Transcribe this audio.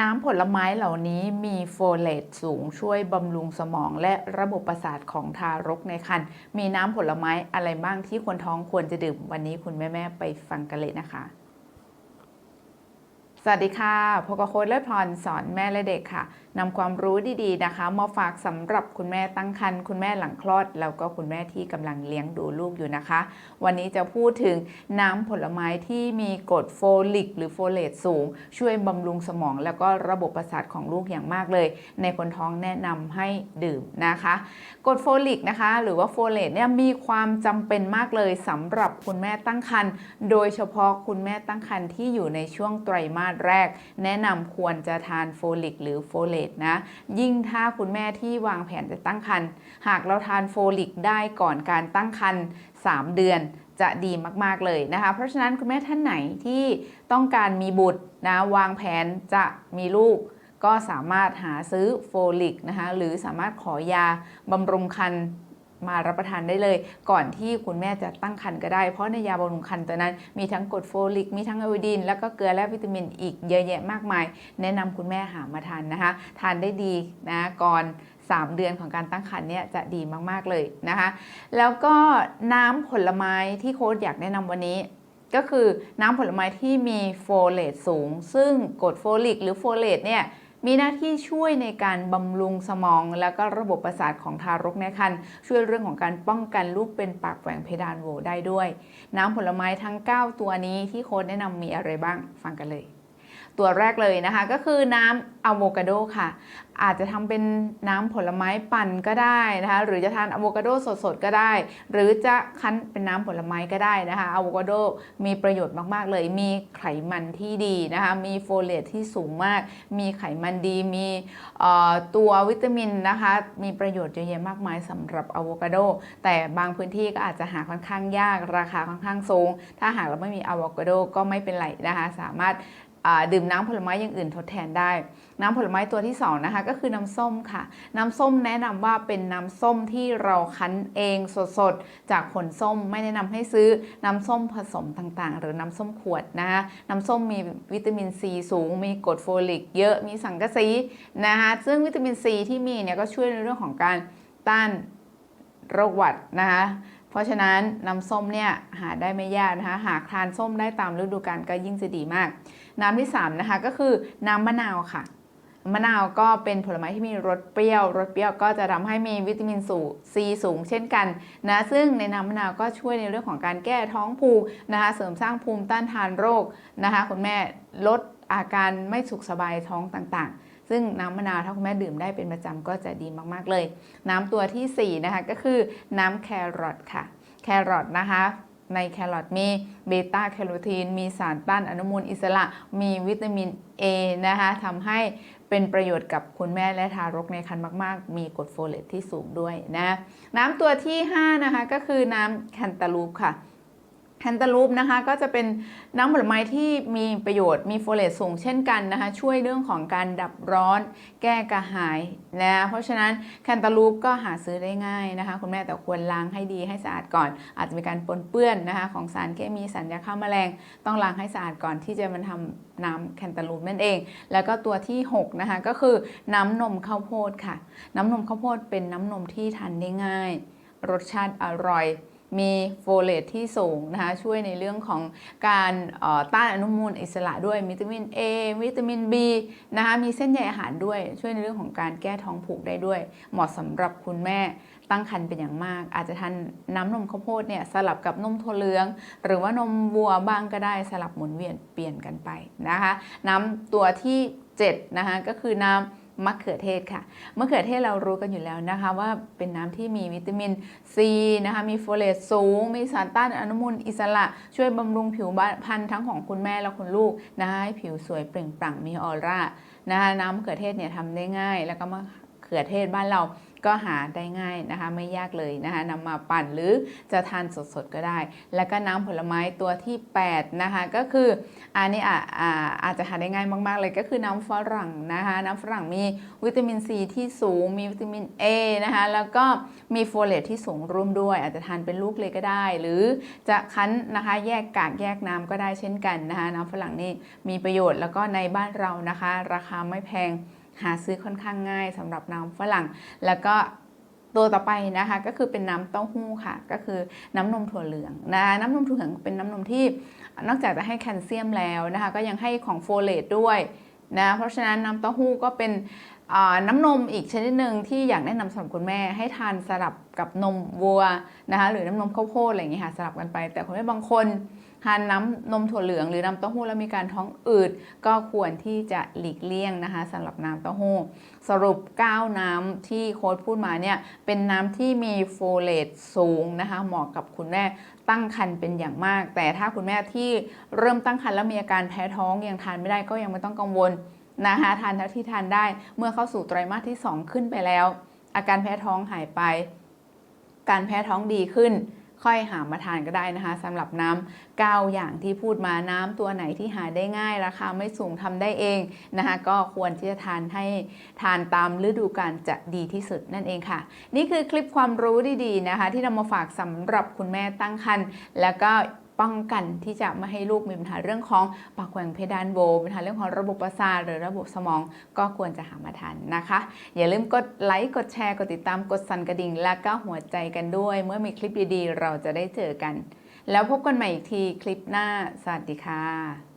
น้ำผลไม้เหล่านี้มีโฟเลตสูงช่วยบำรุงสมองและระบบประสาทของทารกในครรภ์มีน้ำผลไม้อะไรบ้างที่คนท้องควรจะดื่ม วันนี้คุณแม่ ๆ ไปฟังกันเลยนะคะ สวัสดีค่ะพกโค้ดเลิศพรสอนแม่และเด็กค่ะนำความรู้ดีๆนะคะ มาฝากสำหรับคุณแม่ตั้งครรภ์คุณแม่หลังคลอด แล้วก็คุณแม่ที่กำลังเลี้ยงดูลูกอยู่นะคะ วันนี้จะพูดถึงน้ำผลไม้ที่มีกรดโฟลิก หรือโฟเลตสูง ช่วยบำรุงสมอง แล้วก็ระบบประสาทของลูกอย่างมากเลย ในคนท้องแนะนำให้ดื่มนะคะกรดโฟลิกนะคะ หรือว่าโฟเลตเนี่ยมีความจำเป็นมากเลยสำหรับคุณแม่ตั้งครรภ์โดยเฉพาะคุณแม่ตั้งครรภ์ที่อยู่ในช่วงไตรมาสแรก แนะนำควรจะทานโฟลิกหรือโฟเลตนะ ยิ่งถ้าคุณแม่ที่วางแผนจะตั้งครรภ์หากเราทานโฟลิกได้ก่อนการตั้งครรภ์3เดือนจะดีมากๆเลยนะคะ เพราะฉะนั้นคุณแม่ท่านไหนที่ต้องการมีบุตรนะวางแผนจะมีลูก ก็สามารถหาซื้อโฟลิกนะคะหรือสามารถขอยาบำรุงครรภ์ มารับประทานได้เลย ก่อนที่คุณแม่จะตั้งครรภ์ก็ได้ เพราะในยาบำรุงครรภ์ตัวนั้นมีทั้งกรดโฟลิก มีทั้งไอโอดีน แล้วก็เกลือและวิตามินอีกเยอะแยะมากมาย แนะนำคุณแม่หามาทานนะคะ ทานได้ดีนะก่อน 3 เดือนของการตั้งครรภ์เนี่ยจะดีมากๆเลยนะคะ แล้วก็น้ำผลไม้ที่โค้ดอยากแนะนำวันนี้ก็คือน้ำผลไม้ที่มีโฟเลตสูง ซึ่งกรดโฟลิกหรือโฟเลตเนี่ย มีหน้าที่ช่วยในการบำรุงสมอง แล้วก็ระบบประสาทของทารกในครรภ์ช่วยเรื่องของการป้องกันลูกเป็นปากแหว่งเพดานโหวได้ด้วย น้ำผลไม้ทั้ง 9 ตัวนี้ที่โค้ดแนะนำมีอะไรบ้าง ฟังกันเลย ตัวแรกเลยนะคะ ก็คือน้ำอะโวคาโดค่ะ อาจจะทำเป็นน้ำผลไม้ปั่นก็ได้นะคะ หรือจะทานอะโวคาโดสดๆก็ได้ หรือจะคั้นเป็นน้ำผลไม้ก็ได้นะคะอะโวคาโดมีประโยชน์มากๆเลย มีไขมันที่ดีนะคะ มีโฟเลตที่สูงมาก มีไขมันดี มีตัววิตามินนะคะ มีประโยชน์เยอะแยะมากมายสำหรับอะโวคาโด แต่บางพื้นที่ก็อาจจะหาค่อนข้างยาก ราคาค่อนข้างสูง ถ้าหากเราไม่มีอะโวคาโดก็ไม่เป็นไรนะคะ สามารถ ดื่มน้ำผลไม้อย่างอื่นทดแทนได้ น้ำผลไม้ตัวที่2นะคะก็คือน้ำส้มค่ะ น้ำส้มแนะนำว่าเป็นน้ำส้มที่เราคั้นเองสดๆ จากผลส้มไม่แนะนำให้ซื้อน้ำส้มผสมต่างๆ หรือน้ำส้มขวดนะคะน้ำส้มมีวิตามินซีสูง มีกรดโฟลิก เยอะมีสังกะสีนะคะซึ่งวิตามินซีที่มีเนี่ยก็ช่วยในเรื่องของการต้านโรคหวัดนะคะ เพราะฉะนั้นน้ำส้มเนี่ยหาได้ไม่ยากนะคะ หากทานส้มได้ตามฤดูกาลก็ยิ่งจะดีมาก น้ำที่3นะคะก็คือน้ำมะนาวค่ะ มะนาวก็เป็นผลไม้ที่มีรสเปรี้ยว รสเปรี้ยวก็จะทำให้มีวิตามินสูซีสูงเช่นกันนะซึ่งในน้ำมะนาวก็ช่วยในเรื่องของการแก้ท้องผูกนะคะ เสริมสร้างภูมิต้านทานโรคนะคะคุณแม่ลดอาการไม่สุขสบายท้องต่างๆ ซึ่งน้ำมะนาวถ้าคุณแม่ดื่มได้เป็นประจำก็จะดีมากๆเลย น้ำตัวทีสี่ 4 นะคะก็คือน้ำแครอทค่ะ แครอทนะคะในแครอทมีเบต้าแคโรทีน มีสารต้านอนุมูลอิสระ มีวิตามิน A นะคะทำให้เป็นประโยชน์กับคุณแม่และทารกในครรภ์มาก ๆ มีกรดโฟเลตที่สูงด้วยนะ น้ำตัวที่ 5 นะคะ ก็คือน้ำแคนตาลูปค่ะ แคนตาลูปนะคะก็จะเป็นน้ำผลไม้ที่มีประโยชน์มีโฟเลตสูงเช่นกันนะคะช่วยเรื่องของการดับร้อน แก้กระหายนะเพราะฉะนั้นแคนตาลูปก็หาซื้อได้ง่ายนะคะคุณแม่แต่ควรล้างให้ดีให้สะอาดก่อน อาจจะมีการปนเปื้อนนะคะของสารเคมีสารยาฆ่าแมลง ต้องล้างให้สะอาดก่อนที่จะมาทำน้ำแคนตาลูปนั่นเอง แล้วก็ตัวที่6นะคะก็คือน้ำนมข้าวโพดค่ะ น้ำนมข้าวโพดเป็นน้ำนมที่ทานได้ง่าย รสชาติอร่อย มีโฟเลตที่สูงนะคะช่วยในเรื่องของการต้านอนุมูลอิสระด้วยวิตามิน A วิตามิน B นะคะมีเส้นใยอาหารด้วย ช่วยในเรื่องของการแก้ท้องผูกได้ด้วย เหมาะสำหรับคุณแม่ตั้งครรภ์เป็นอย่างมาก อาจจะทานน้ำนมข้าวโพดเนี่ยสลับกับนมถั่วเหลือง หรือว่านมวัวบ้างก็ได้สลับหมุนเวียนเปลี่ยนกันไปนะคะน้ำตัวที่7นะคะก็คือน้ำ มะเขือเทศค่ะ มะเขือเทศเรารู้กันอยู่แล้วนะคะว่าเป็นน้ำที่มีวิตามินซีนะคะ มีโฟเลตสูง มีสารต้านอนุมูลอิสระ ช่วยบำรุงผิวพรรณทั้งของคุณแม่และคุณลูกนะคะให้ผิวสวยเปล่งปลั่งมีออร่านะคะน้ำมะเขือเทศเนี่ยทำได้ง่าย แล้วก็มะเขือเทศบ้านเรา ก็หาได้ง่ายนะคะ ไม่ยากเลยนะคะนำมาปั่นหรือจะทานสดๆก็ได้ แล้วก็น้ำผลไม้ตัวที่ 8 นะคะ ก็คืออันนี้อะอ่าอาจจะหาได้ง่ายมาก ๆ เลยก็คือน้ำฝรั่งนะคะ น้ำฝรั่งมีวิตามินซีที่สูง มีวิตามิน A นะคะ แล้วก็มีโฟเลตที่สูงร่วมด้วย อาจจะทานเป็นลูกเลยก็ได้ หรือจะคั้นนะคะแยกกากแยกน้ำก็ได้เช่นกันนะคะ น้ำฝรั่งนี่มีประโยชน์แล้วก็ในบ้านเรานะคะ ราคาไม่แพง หาซื้อค่อนข้างง่ายสำหรับน้ำฝรั่ง แล้วก็ตัวต่อไปนะคะก็คือเป็นน้ำเต้าหู้ค่ะ ก็คือน้ำนมถั่วเหลืองนะน้ำนมถั่วเหลืองเป็นน้ำนมที่นอกจากจะให้แคลเซียมแล้วนะคะ ก็ยังให้ของโฟเลตด้วยนะเพราะฉะนั้นน้ำเต้าหู้ก็เป็นน้ำนมอีกชนิดหนึ่งที่อยากแนะนำสำหรับคุณแม่ให้ทานสลับกับนมวัวนะคะหรือน้ำนมข้าวโพดอะไรอย่างเงี้ยค่ะสลับกันไป แต่คุณแม่บางคน ทานน้ำนมถั่วเหลืองหรือน้ำเต้าหู้แล้วมีการท้องอืด ก็ควรที่จะหลีกเลี่ยงนะคะสำหรับน้ำเต้าหู้ สรุป 9 น้ำที่โค้ดพูดมาเนี่ยเป็นน้ำที่มีโฟเลตสูงนะคะเหมาะกับคุณแม่ตั้งครรภ์เป็นอย่างมาก แต่ถ้าคุณแม่ที่เริ่มตั้งครรภ์แล้วมีอาการแพ้ท้องยังทานไม่ได้ก็ยังไม่ต้องกังวลนะคะทานเท่าที่ทานได้เมื่อเข้าสู่ไตรมาสที่ 2 ขึ้นไปแล้ว อาการแพ้ท้องหายไป การแพ้ท้องดีขึ้น ค่อยหามาทานก็ได้นะคะสำหรับน้ำ9อย่างที่พูดมาน้ำตัวไหนที่หาได้ง่ายราคาไม่สูงทำได้เองนะคะก็ควรที่จะทานให้ทานตามฤดูกาลจะดีที่สุดนั่นเองค่ะ นี่คือคลิปความรู้ดีๆนะคะ ที่นำมาฝากสำหรับคุณแม่ตั้งครรภ์แล้วก็ ป้องกันที่จะไม่ให้ลูกมีปัญหาเรื่องของปากแหว่งเพดานโหวปัญหาเรื่องของระบบประสาทหรือระบบสมองก็ควรจะหามาทานนะคะ อย่าลืมกดไลค์กดแชร์กดติดตามกดสั่นกระดิ่ง และก็หัวใจกันด้วย เมื่อมีคลิปดีๆ เราจะได้เจอกัน แล้วพบกันใหม่อีกทีคลิปหน้าสวัสดีค่ะ